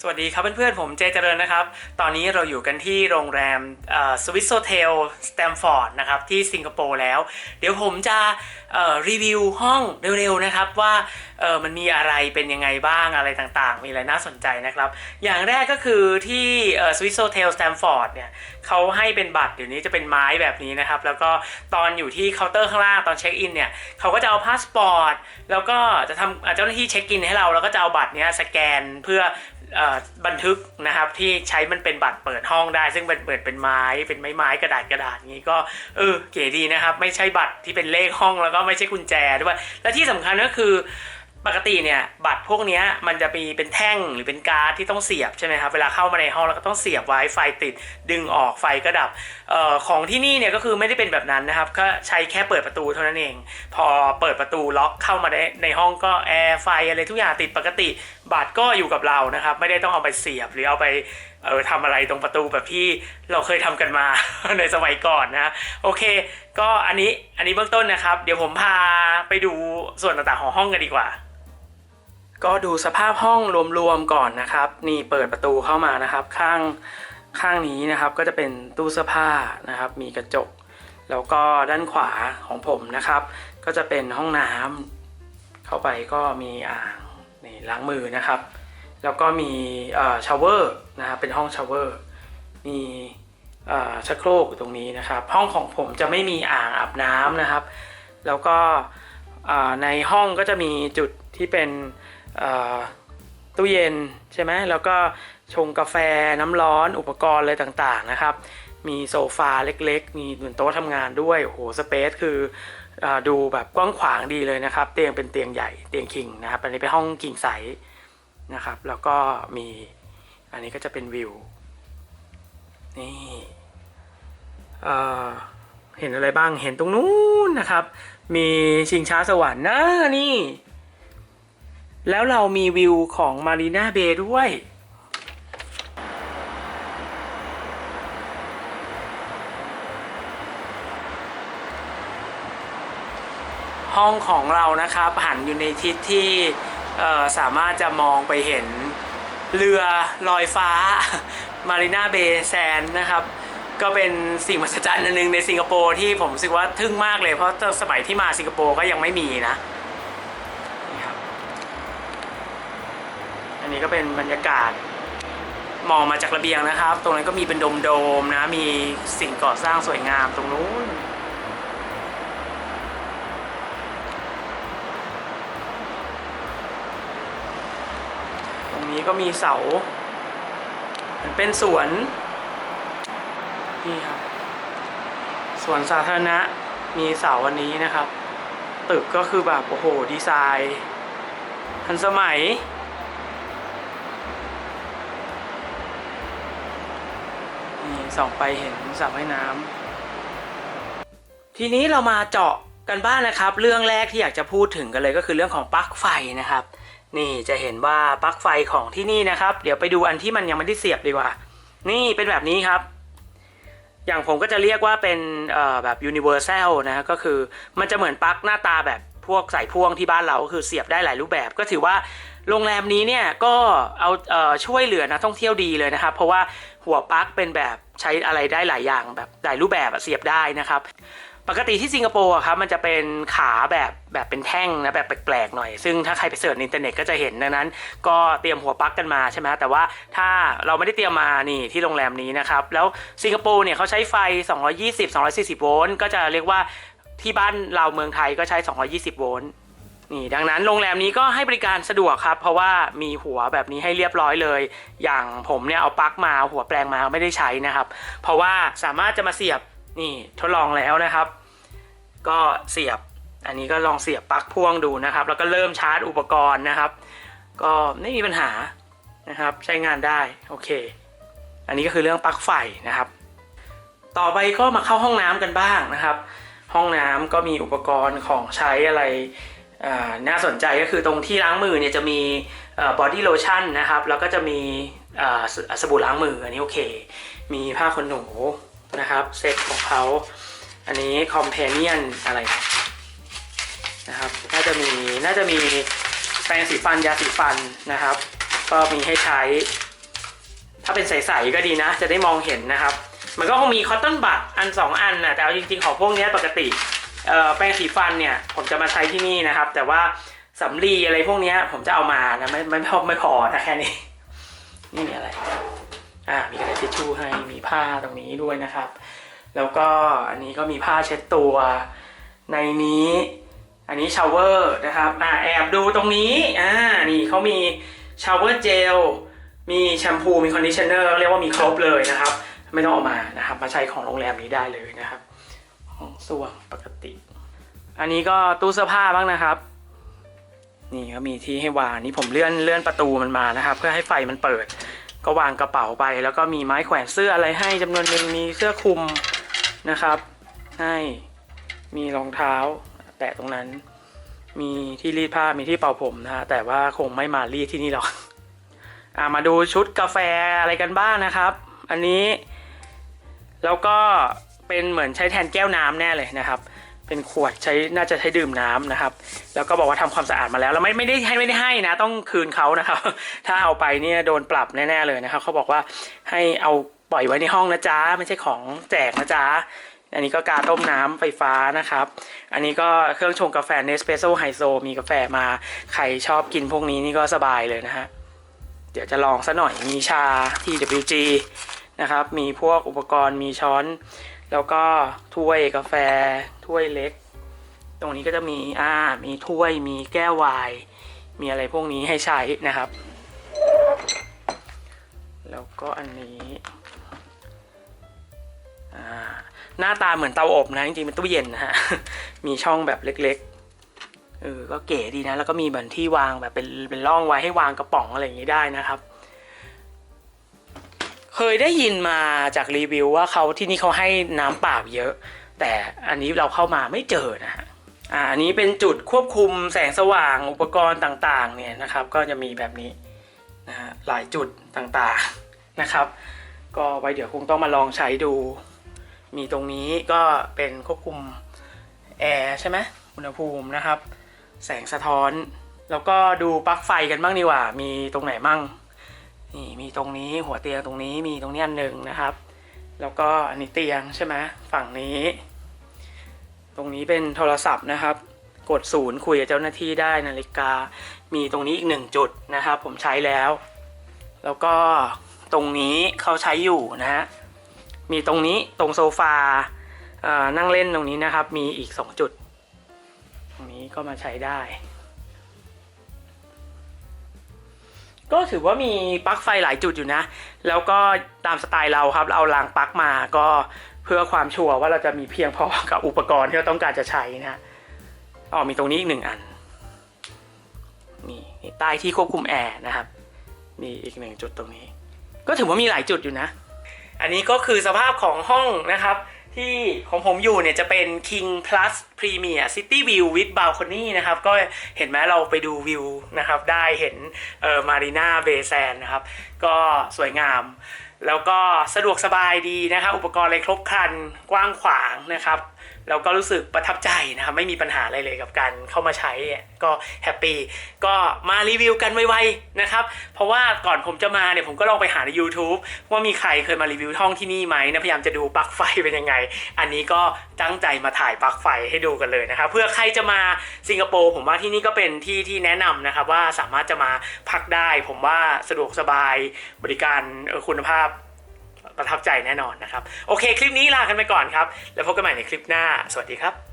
สวัสดีครับเพื่อนๆ ผมเจเจริญนะครับ ตอนนี้เราอยู่กันที่โรงแรมสวิสโซเทลสแตมฟอร์ดนะครับที่สิงคโปร์แล้ว เดี๋ยวผมจะรีวิวห้องเร็วๆนะครับว่ามันมีอะไรเป็นยังไงบ้างอะไรต่างๆ มีอะไรน่าสนใจนะครับ อย่างแรกก็คือที่สวิสโซเทลสแตมฟอร์ดเนี่ยเขาให้เป็นบัตรเดี๋ยวนี้จะเป็นไม้แบบนี้นะครับ แล้วก็ตอนอยู่ที่เคาน์เตอร์ข้างล่างตอนเช็คอินเนี่ยเขาก็จะเอาพาสปอร์ตแล้วก็จะทำเจ้าหน้าที่เช็คอินให้เราแล้วก็จะเอาบัตรเนี้ยสแกนเพื่อ บันทึกนะครับที่ใช้มันเป็นบัตรเปิดห้องได้ ซึ่งเป็นเปิดเป็นไม้เป็นไม้ไม้กระดาษกระดาษอย่างนี้ก็เออเก๋ดีนะครับ ไม่ใช่บัตรที่เป็นเลขห้องแล้วก็ไม่ใช่กุญแจด้วยและที่สำคัญก็คือ ปกติเนี่ยบัตรพวกนี้มันจะมีเป็นแท่งหรือเป็นการ์ดที่ต้องเสียบใช่ไหมครับเวลาเข้ามาในห้องแล้วก็ต้องเสียบไว้ไฟติดดึงออกไฟก็ดับออของที่นี่เนี่ยก็คือไม่ได้เป็นแบบนั้นนะครับก็ใช้แค่เปิดประตูเท่านั้นเอง พอเปิดประตูล็อกเข้ามาได้ในห้องก็แอร์ไฟอะไรทุกอย่างติดปกติ บัตรก็อยู่กับเรานะครับไม่ได้ต้องเอาไปเสียบหรือเอาไปเออทำอะไรตรงประตูแบบที่เราเคยทำกันมาในสมัยก่อนนะโอเค ก็อันนี้อันนี้เบื้องต้นนะครับ เดี๋ยวผมพาไปดูส่วนต่างๆของห้องกันดีกว่า ก็ดูสภาพห้องรวมๆก่อนนะครับ นี่เปิดประตูเข้ามานะครับ ข้างข้างนี้นะครับก็จะเป็นตู้เสื้อผ้านะครับ มีกระจก แล้วก็ด้านขวาของผมนะครับ ก็จะเป็นห้องน้ำเข้าไปก็มีอ่างนี่ล้างมือนะครับ แล้วก็มีเอ่อชาวเวอร์นะครับเป็นห้องชาวเวอร์มีเอ่อชักโครกตรงนี้นะครับ ห้องของผมจะไม่มีอ่างอาบน้ำนะครับ แล้วก็อ่อในห้องก็จะมีจุดที่เป็น ตู้เย็นใช่ไหมแล้วก็ชงกาแฟน้ำร้อนอุปกรณ์อะไรต่างๆนะครับ มีโซฟาเล็กๆ มีเหมือนโต๊ะทำงานด้วย โอ้โห สเปซคืออดูแบบกว้างขวางดีเลยนะครับ เตียงเป็นเตียงใหญ่เตียงคิงนะครับ อันนี้เป็นห้องคิงไซส์นะครับ แล้วก็มีอันนี้ก็จะเป็นวิว นี่เห็นอะไรบ้างเห็นตรงนู้นนะครับ มีชิงช้าสวรรค์นะนี่ แล้วเรามีวิวของมารีนาเบย์ด้วย ห้องของเรานะครับ หันอยู่ในทิศที่สามารถจะมองไปเห็นเรือลอยฟ้ามารีนาเบย์แซนนะครับก็เป็นสิ่งมหัศจรรย์อันหนึงในสิงคโปร์ที่ผมรู้สึกว่าทึ่งมากเลยเพราะสมัยที่มาสิงคโปร์ก็ยังไม่มีนะนี่ครับ อั นี้ก็เป็นบรรยากาศมองมาจากระเบียงนะครับ ตรงนั้นก็มีเป็นโดมๆนะ มีสิ่งก่อสร้างสวยงามตรงนู้น ตรงนี้ก็มีเสามันเป็นสวน นี่ครับ สวนสาธารณะ มีเสาอันนี้นะครับ ตึกก็คือแบบโอ้โห ดีไซน์ทันสมัย นี่ส่องไปเห็นสระว่ายน้ำทีนี้เรามาเจาะกันบ้างนะครับ เรื่องแรกที่อยากจะพูดถึงกันเลยก็คือเรื่องของปลั๊กไฟนะครับ นี่จะเห็นว่าปลั๊กไฟของที่นี่นะครับ เดี๋ยวไปดูอันที่มันยังไม่ได้เสียบดีกว่า นี่เป็นแบบนี้ครับ อย่างผมก็จะเรียกว่าเป็นแบบ universal นะฮะก็คือมันจะเหมือนปลั๊กหน้าตาแบบพวกสายพ่วงที่บ้านเราก็คือเสียบได้หลายรูปแบบ ก็ถือว่า โรงแรมนี้เนี่ยก็เอาเอ่อช่วยเหลือนักท่องเที่ยวดีเลยนะครับ เพราะว่าหัวปลั๊กเป็นแบบใช้อะไรได้หลายอย่างแบบหลายรูปแบบเสียบได้นะครับ ปกติที่สิงคโปร์ครับมันจะเป็นขาแบบแบบเป็นแท่งนะแบบแปลกๆหน่อย ซึ่งถ้าใครไปเสิร์ชในอินเทอร์เน็ตก็จะเห็นดังนั้น ก็เตรียมหัวปลั๊กกันมาใช่ไหมแต่ว่าถ้าเราไม่ได้เตรียมมานี่ที่โรงแรมนี้นะครับแล้วสิงคโปร์เนี่ยเขาใช้ไฟ 220 240 โวลต์ก็จะเรียกว่าที่บ้านเราเมืองไทยก็ใช้ 220 โวลต์ นี่ดังนั้นโรงแรมนี้ก็ให้บริการสะดวกครับ เพราะว่ามีหัวแบบนี้ให้เรียบร้อยเลย อย่างผมเนี่ยเอาปลั๊กมาหัวแปลงมาไม่ได้ใช้นะครับ เพราะว่าสามารถจะมาเสียบนี่ทดลองแล้วนะครับ ก็เสียบอันนี้ก็ลองเสียบปลั๊กพ่วงดูนะครับ แล้วก็เริ่มชาร์จอุปกรณ์นะครับ ก็ไม่มีปัญหานะครับใช้งานได้โอเค อันนี้ก็คือเรื่องปลั๊กไฟนะครับ ต่อไปก็มาเข้าห้องน้ำกันบ้างนะครับ ห้องน้ำก็มีอุปกรณ์ของใช้อะไร น่าสนใจก็คือตรงที่ล้างมือเนี่ยจะมีบอดี้โลชั่นนะครับ แล้วก็จะมีสบู่ล้างมืออันนี้โอเค มีผ้าขนหนูนะครับเซตของเขาอันนี้ companion อะไรนะครับน่าจะมีน่าจะมีแปรงสีฟันยาสีฟันนะครับ ก็มีให้ใช้ ถ้าเป็นใสๆก็ดีนะ จะได้มองเห็นนะครับ มันก็คงมีคอตตอนบัดอันสองอันนะแต่เอาจริงๆของพวกนี้ปกติ แป้งสีฟันเนี่ยผมจะมาใช้ที่นี่นะครับ แต่ว่าสำลีอะไรพวกนี้ผมจะเอามานะไม่ไม่พอไม่พอนะแค่นี้นี่มีอะไรอ่ามีกระดาษทิชชู่ให้มีผ้าตรงนี้ด้วยนะครับ แล้วก็อันนี้ก็มีผ้าเช็ดตัวในนี้ อันนี้ชาวเวอร์นะครับอ่าแอบดูตรงนี้อ่านี่เขามีชาวเวอร์เจลมีแชมพูมีคอนดิชเนอร์เรียกว่ามีครบเลยนะครับ ไม่ต้องเออกมานะครับ มาใช้ของโรงแรมนี้ได้เลยนะครับ ห้องส้วมปกติ อันนี้ก็ตู้เสื้อผ้าบ้างนะครับ นี่ก็มีที่ให้วางนี่ผมเลื่อนเลื่อนประตูมันมานะครับ เพื่อให้ไฟมันเปิด ก็วางกระเป๋าไป แล้วก็มีไม้แขวนเสื้ออะไรให้จำนวนหนึ่งมีเสื้อคลุมนะครับ ให้มีรองเท้า แตะตรงนั้น มีที่รีดผ้ามีที่เป่าผมนะฮะแต่ว่าคงไม่มารีดที่นี่หรอกอ่ามาดูชุดกาแฟอะไรกันบ้างนะครับ อันนี้ แล้วก็ เป็นเหมือนใช้แทนแก้วน้ำแน่เลยนะครับ เป็นขวดใช้น่าจะใช้ดื่มน้ำนะครับ แล้วก็บอกว่าทำความสะอาดมาแล้วแล้วไม่ไม่ได้ให้ไม่ได้ให้นะ ต้องคืนเขานะครับ ถ้าเอาไปเนี่ยโดนปรับแน่ๆเลยนะครับเขาบอกว่าให้เอาปล่อยไว้ในห้องนะจ๊ะไม่ใช่ของแจกนะจ๊ะอันนี้ก็กาต้มน้ำไฟฟ้านะครับ อันนี้ก็เครื่องชงกาแฟเนสเปรสโซ่ไฮโซมีกาแฟมา ใครชอบกินพวกนี้นี่ก็สบายเลยนะฮะ เดี๋ยวจะลองซะหน่อย มีชา TWG นะครับ มีพวกอุปกรณ์ มีช้อน แล้วก็ถ้วยกาแฟ ถ้วยเล็ก ตรงนี้ก็จะมีอ่ามีถ้วยมีแก้ววน์มีอะไรพวกนี้ให้ใช้นะครับ แล้วก็อันนี้อ่าหน้าตาเหมือนเตาอบนะจริงๆเป็นตู้เย็นนะฮะ มีช่องแบบเล็กๆ เออ ก็เก๋ดีนะ แล้วก็มีเหมือนที่วางแบบเป็นเป็นร่องไว้ให้วางกระป๋องอะไรอย่างนี้ได้นะครับ เคยได้ยินมาจากรีวิวว่าเขาที่นี่เขาให้น้ำเปล่าเยอะ แต่อันนี้เราเข้ามาไม่เจอนะฮะอ่าอันนี้เป็นจุดควบคุมแสงสว่างอุปกรณ์ต่างๆเนี่ยนะครับก็จะมีแบบนี้นะฮะหลายจุดต่างๆนะครับ ก็ไว้เดี๋ยวคงต้องมาลองใช้ดู มีตรงนี้ก็เป็นควบคุมแอร์ใช่ไหมอุณหภูมินะครับ แสงสะท้อน แล้วก็ดูปลั๊กไฟกันบ้างดีกว่า มีตรงไหนมั่ง นี่มีตรงนี้หัวเตียงตรงนี้มีตรงนี้อันหนึ่งนะครับ แล้วก็อันนี้เตียงใช่ไหมฝั่งนี้ ตรงนี้เป็นโทรศัพท์นะครับ กดศูนย์คุยกับเจ้าหน้าที่ได้นาฬิกา มีตรงนี้อีกหนึ่งจุดนะครับ ผมใช้แล้ว แล้วก็ตรงนี้เขาใช้อยู่นะฮะมีตรงนี้ตรงโซฟาเอ่อนั่งเล่นตรงนี้นะครับ มีอีกสองจุด ตรงนี้ก็มาใช้ได้ ก็ถือว่ามีปลั๊กไฟหลายจุดอยู่นะ แล้วก็ตามสไตล์เราครับเราเอารางปลั๊กมาก็เพื่อความชัวร์ว่าเราจะมีเพียงพอกับอุปกรณ์ที่เราต้องการจะใช้นะอ๋อมีตรงนี้อีกหนึ่งอันนี่นี่ใต้ที่ควบคุมแอร์นะครับมีอีกหนึ่งจุดตรงนี้ ก็ถือว่ามีหลายจุดอยู่นะ อันนี้ก็คือสภาพของห้องนะครับ ที่ของผมอยู่เนี่ยจะเป็น King Plus Premier City View with Balcony นะครับ ก็เห็นไหมเราไปดูวิวนะครับ ได้เห็นเอ่อมารีนาเบย์แซนนะครับ ก็สวยงาม แล้วก็สะดวกสบายดีนะครับ อุปกรณ์อะไรครบครันกว้างขวางนะครับ แล้วก็รู้สึกประทับใจนะครับไม่มีปัญหาอะไรเลยกับการเข้ามาใช้ก็แฮปปี้ก็มารีวิวกันไวๆนะครับเพราะว่าก่อนผมจะมาเนี่ยผมก็ลองไปหาใน YouTube ว่ามีใครเคยมารีวิวห้องที่นี่ไหมนะพยายามจะดูปลั๊กไฟเป็นยังไง อันนี้ก็ตั้งใจมาถ่ายปลั๊กไฟให้ดูกันเลยนะครับเพื่อใครจะมาสิงคโปร์ผมว่าที่นี่ก็เป็นที่ที่แนะนำนะครับว่าสามารถจะมาพักได้ ผมว่าสะดวกสบายบริการคุณภาพ ประทับใจแน่นอนนะครับ โอเค คลิปนี้ลากันไปก่อนครับ แล้วพบกันใหม่ในคลิปหน้า สวัสดีครับ